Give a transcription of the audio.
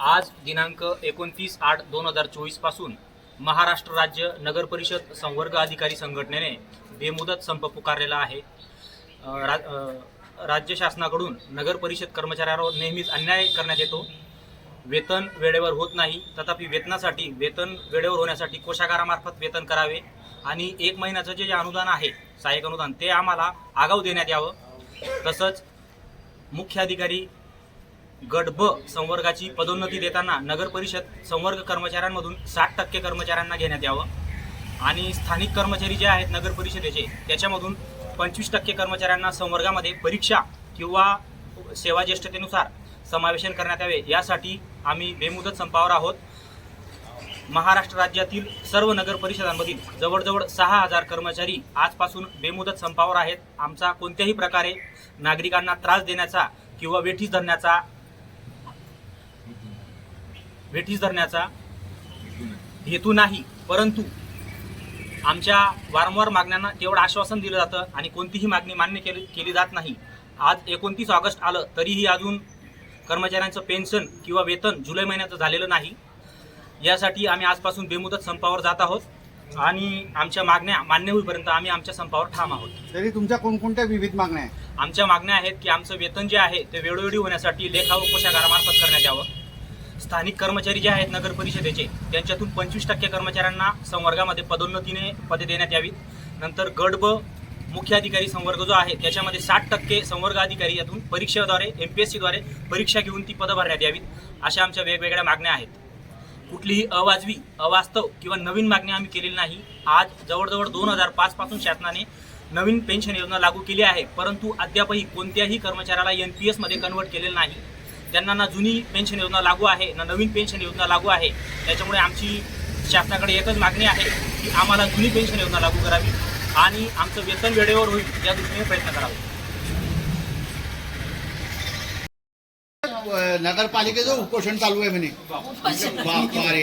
आज दिनांक एकोणतीस आठ दोन हजार चोवीसपासून महाराष्ट्र राज्य नगर परिषद संवर्ग अधिकारी संघटनेने बेमुदत संप पुकारलेला आहे. रा राज्य शासनाकडून नगर परिषद कर्मचाऱ्यांवर नेहमीच अन्याय करण्यात येतो. वेतन वेळेवर होत नाही. तथापि वेतनासाठी वेतन वेळेवर होण्यासाठी कोशागारामार्फत वेतन करावे आणि एक महिन्याचं जे जे अनुदान आहे सहाय्यक अनुदान ते आम्हाला आगाऊ देण्यात यावं. तसंच मुख्य अधिकारी गट ब संवर्गाची पदोन्नती देताना नगर परिषद संवर्ग कर्मचाऱ्यांमधून साठ टक्के कर्मचाऱ्यांना घेण्यात यावं. आणि स्थानिक कर्मचारी जे आहेत नगर परिषदेचे त्याच्यामधून पंचवीस टक्के कर्मचाऱ्यांना संवर्गामध्ये परीक्षा किंवा सेवा ज्येष्ठतेनुसार समावेशन करण्यात यावे. यासाठी आम्ही बेमुदत संपावर आहोत. महाराष्ट्र राज्यातील सर्व नगर परिषदांमधील जवळजवळ सहा हजार कर्मचारी आजपासून बेमुदत संपावर आहेत. आमचा कोणत्याही प्रकारे नागरिकांना त्रास देण्याचा किंवा वेठीस धरण्याचा वेठीस धरण्याचा हेतू नाही परंतु आमच्या वारंवार मागण्यांना तेवढं आश्वासन दिलं जातं आणि कोणतीही मागणी मान्य केली केली जात नाही. आज एकोणतीस ऑगस्ट आलं तरीही अजून कर्मचाऱ्यांचं पेन्शन किंवा वेतन जुलै महिन्याचं झालेलं नाही. यासाठी आम्ही आजपासून बेमुदत संपावर जात आहोत आणि आमच्या मागण्या मान्य होईपर्यंत आम्ही आमच्या संपावर ठाम आहोत. तरी तुमच्या कोणकोणत्या विविध मागण्या आहेत? आमच्या मागण्या आहेत की आमचं वेतन जे आहे ते वेळोवेळी होण्यासाठी लेखा व कोशागारामार्फत करण्यात यावं. स्थानिक कर्मचारी जे आहेत नगर परिषदेचे त्यांच्यातून पंचवीस टक्के कर्मचाऱ्यांना संवर्गामध्ये पदोन्नतीने पदे देण्यात यावीत. नंतर गड ब मुख्य अधिकारी संवर्ग जो आहे त्याच्यामध्ये साठ टक्के संवर्ग अधिकारी यातून परीक्षेद्वारे एम पी एस सीद्वारे परीक्षा घेऊन ती पदं भरण्यात यावीत अशा आमच्या वेगवेगळ्या मागण्या आहेत. कुठलीही अवाजवी अवास्तव किंवा नवीन मागणी आम्ही केलेली नाही. आज जवळजवळ दोन हजार पाचपासून शासनाने नवीन पेन्शन योजना लागू केली आहे परंतु अद्यापही कोणत्याही कर्मचाऱ्याला एन पी एसमध्ये कन्वर्ट केलेलं नाही. त्यांना ना जुनी पेन्शन योजना लागू आहे ना नवीन पेन्शन योजना लागू आहे त्याच्यामुळे आमची शासनाकडे एकच मागणी आहे की आम्हाला जुनी पेन्शन योजना लागू करावी आणि आमचं वेतन वेळेवर होईल या दृष्टीने प्रयत्न करावा. नगरपालिकेचं उपोषण चालू आहे म्हणे. बापरे.